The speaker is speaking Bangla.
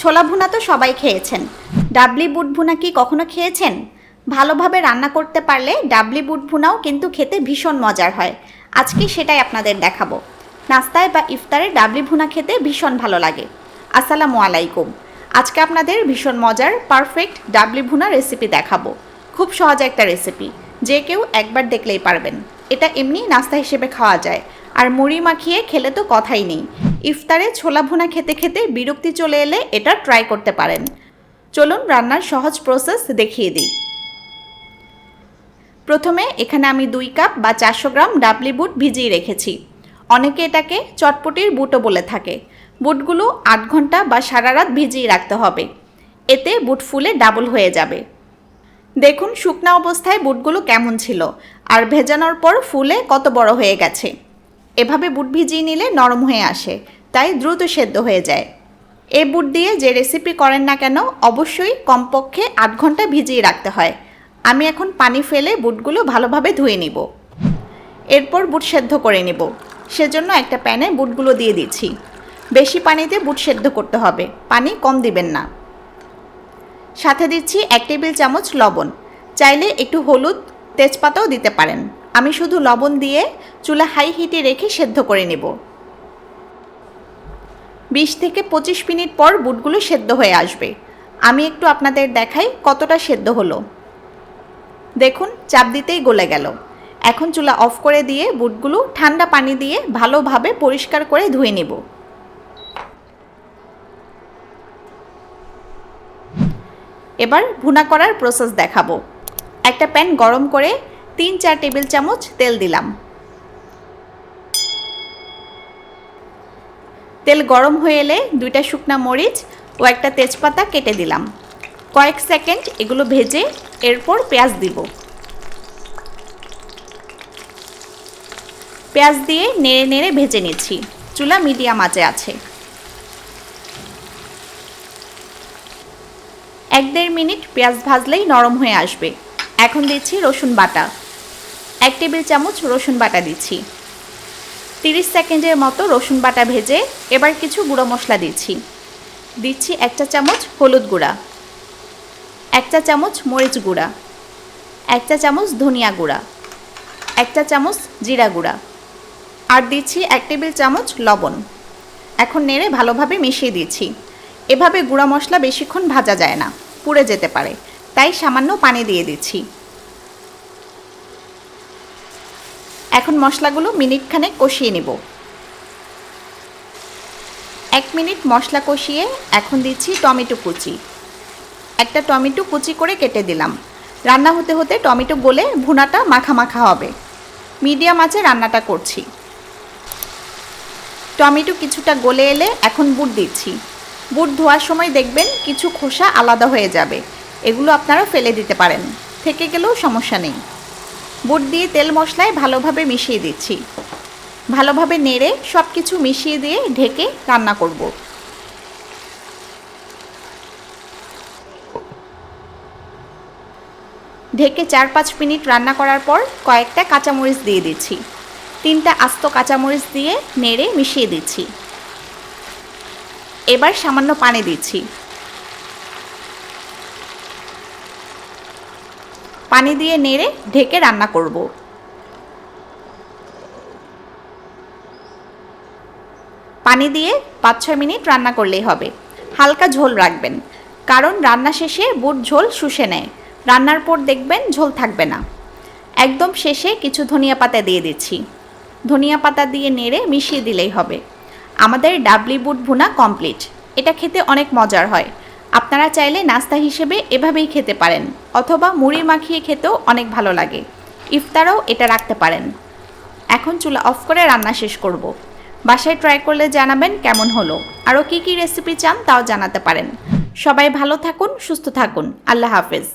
ছোলা ভুনা তো সবাই খেয়েছেন। ডাবলি বুট ভুনা কি কখনো খেয়েছেন? ভালোভাবে রান্না করতে পারলে ডাবলি বুট ভুনাও কিন্তু খেতে ভীষণ মজার হয়। আজকে সেটাই আপনাদের দেখাবো। নাস্তায় বা ইফতারে ডাবলি ভুনা খেতে ভীষণ ভালো লাগে। আসসালামু আলাইকুম। আজকে আপনাদের ভীষণ মজার পারফেক্ট ডাবলি ভুনা রেসিপি দেখাবো। খুব সহজ একটা রেসিপি যে কেউ একবার দেখলেই পারবেন। এটা এমনি নাস্তা হিসেবে খাওয়া যায়। আর মুড়ি মাখিয়ে খেলে তো কথাই নেই। ইফতারে ছোলা ভুনা খেতে খেতে বিরক্তি চলে এলে এটা ট্রাই করতে পারেন। চলুন রান্নার সহজ প্রসেস দেখিয়ে দিই। প্রথমে এখানে আমি দুই কাপ বা চারশো গ্রাম ডাবলি বুট ভিজিয়ে রেখেছি। অনেকে এটাকে চটপটির বুটও বলে থাকে। বুটগুলো আট ঘণ্টা বা সারা রাত ভিজিয়ে রাখতে হবে। এতে বুট ফুলে ডাবল হয়ে যাবে। দেখুন শুকনা অবস্থায় বুটগুলো কেমন ছিল আর ভেজানোর পর ফুলে কত বড় হয়ে গেছে। এভাবে বুট ভিজিয়ে নিলে নরম হয়ে আসে। তাই দ্রুত সেদ্ধ হয়ে যায়। এ বুট দিয়ে যে রেসিপি করেন না কেন, অবশ্যই কমপক্ষে আট ঘণ্টা ভিজিয়ে রাখতে হয়। আমি এখন পানি ফেলে বুটগুলো ভালোভাবে ধুয়ে নিব। এরপর বুট সেদ্ধ করে নেব। সেজন্য একটা প্যানে বুটগুলো দিয়ে দিচ্ছি। বেশি পানিতে বুট সেদ্ধ করতে হবে। পানি কম দিবেন না। সাথে দিচ্ছি এক টেবিল চামচ লবণ। চাইলে একটু হলুদ তেজপাতাও দিতে পারেন। আমি শুধু লবণ দিয়ে চুলা হাই হিটে রেখে সেদ্ধ করে নেব। বিশ থেকে পঁচিশ মিনিট পর বুটগুলো সেদ্ধ হয়ে আসবে। আমি একটু আপনাদের দেখাই কতটা সেদ্ধ হলো। দেখুন, চাপ দিতেই গলে গেল। এখন চুলা অফ করে দিয়ে বুটগুলো ঠান্ডা পানি দিয়ে ভালোভাবে পরিষ্কার করে ধুয়ে নেব। এবার ভুনা করার প্রসেস দেখাবো। একটা প্যান গরম করে তিন চার টেবিল চামচ তেল দিলাম। তেল গরম হয়ে এলে দুইটা শুকনা মরিচ ও একটা তেজপাতা কেটে দিলাম। কয়েক সেকেন্ড এগুলো ভেজে এরপর পেঁয়াজ দিব। পেঁয়াজ দিয়ে নেড়ে নেড়ে ভেজে নিচ্ছি। চুলা মিডিয়াম আঁচে আছে। এক দেড় মিনিট পেঁয়াজ ভাজলেই নরম হয়ে আসবে। এখন দিচ্ছি রসুন বাটা। এক টেবিল চামচ রসুন বাটা দিচ্ছি। তিরিশ সেকেন্ডের মতো রসুন বাটা ভেজে এবার কিছু গুঁড়ো মশলা দিচ্ছি। দিচ্ছি একটা চামচ হলুদ গুঁড়া, একটা চামচ মরিচ গুঁড়া, একটা চামচ ধনিয়া গুঁড়া, একটা চামচ জিরা গুঁড়া, আর দিচ্ছি এক টেবিল চামচ লবণ। এখন নেড়ে ভালোভাবে মিশিয়ে দিচ্ছি। এভাবে গুঁড়া মশলা বেশিক্ষণ ভাজা যায় না, পুড়ে যেতে পারে। তাই সামান্য পানি দিয়ে দিচ্ছি। এখন মশলাগুলো মিনিটখানেক কষিয়ে নেব। এক মিনিট মশলা কষিয়ে এখন দিচ্ছি টমেটো কুচি। একটা টমেটো কুচি করে কেটে দিলাম। রান্না হতে হতে টমেটো গলে ভুনাটা মাখা মাখা হবে। মিডিয়াম আছে রান্নাটা করছি। টমেটো কিছুটা গলে এলে এখন বুট দিচ্ছি। বুট ধোয়ার সময় দেখবেন কিছু খোসা আলাদা হয়ে যাবে। এগুলো আপনারা ফেলে দিতে পারেন। থেকে গেলেও সমস্যা নেই। বুট দিয়ে তেল মশলায় ভালোভাবে মিশিয়ে দিচ্ছি। ভালোভাবে নেড়ে সব কিছু মিশিয়ে দিয়ে ঢেকে রান্না করব। ঢেকে চার পাঁচ মিনিট রান্না করার পর কয়েকটা কাঁচামরিচ দিয়ে দিচ্ছি। তিনটা আস্ত কাঁচামরিচ দিয়ে নেড়ে মিশিয়ে দিচ্ছি। এবার সামান্য পানি দিচ্ছি। পানি দিয়ে নেড়ে ঢেকে রান্না করব। পানি দিয়ে পাঁচ ছয় মিনিট রান্না করলেই হবে। হালকা ঝোল রাখবেন, কারণ রান্না শেষে বুট ঝোল শুষে নেয়। রান্নার পর দেখবেন ঝোল থাকবে না। একদম শেষে কিছু ধনিয়া পাতা দিয়ে দিচ্ছি। ধনিয়া পাতা দিয়ে নেড়ে মিশিয়ে দিলেই হবে। আমাদের ডাবলি বুট ভুনা কমপ্লিট। এটা খেতে অনেক মজার হয়। আপনারা চাইলে নাস্তা হিসেবে এভাবেই খেতে পারেন, অথবা মুড়ি মাখিয়ে খেতেও অনেক ভালো লাগে। ইফতারও এটা রাখতে পারেন। এখন চুলা অফ করে রান্না শেষ করব। বাসায় ট্রাই করলে জানাবেন কেমন হলো। আরও কী কী রেসিপি চান তাও জানাতে পারেন। সবাই ভালো থাকুন, সুস্থ থাকুন। আল্লাহ হাফেজ।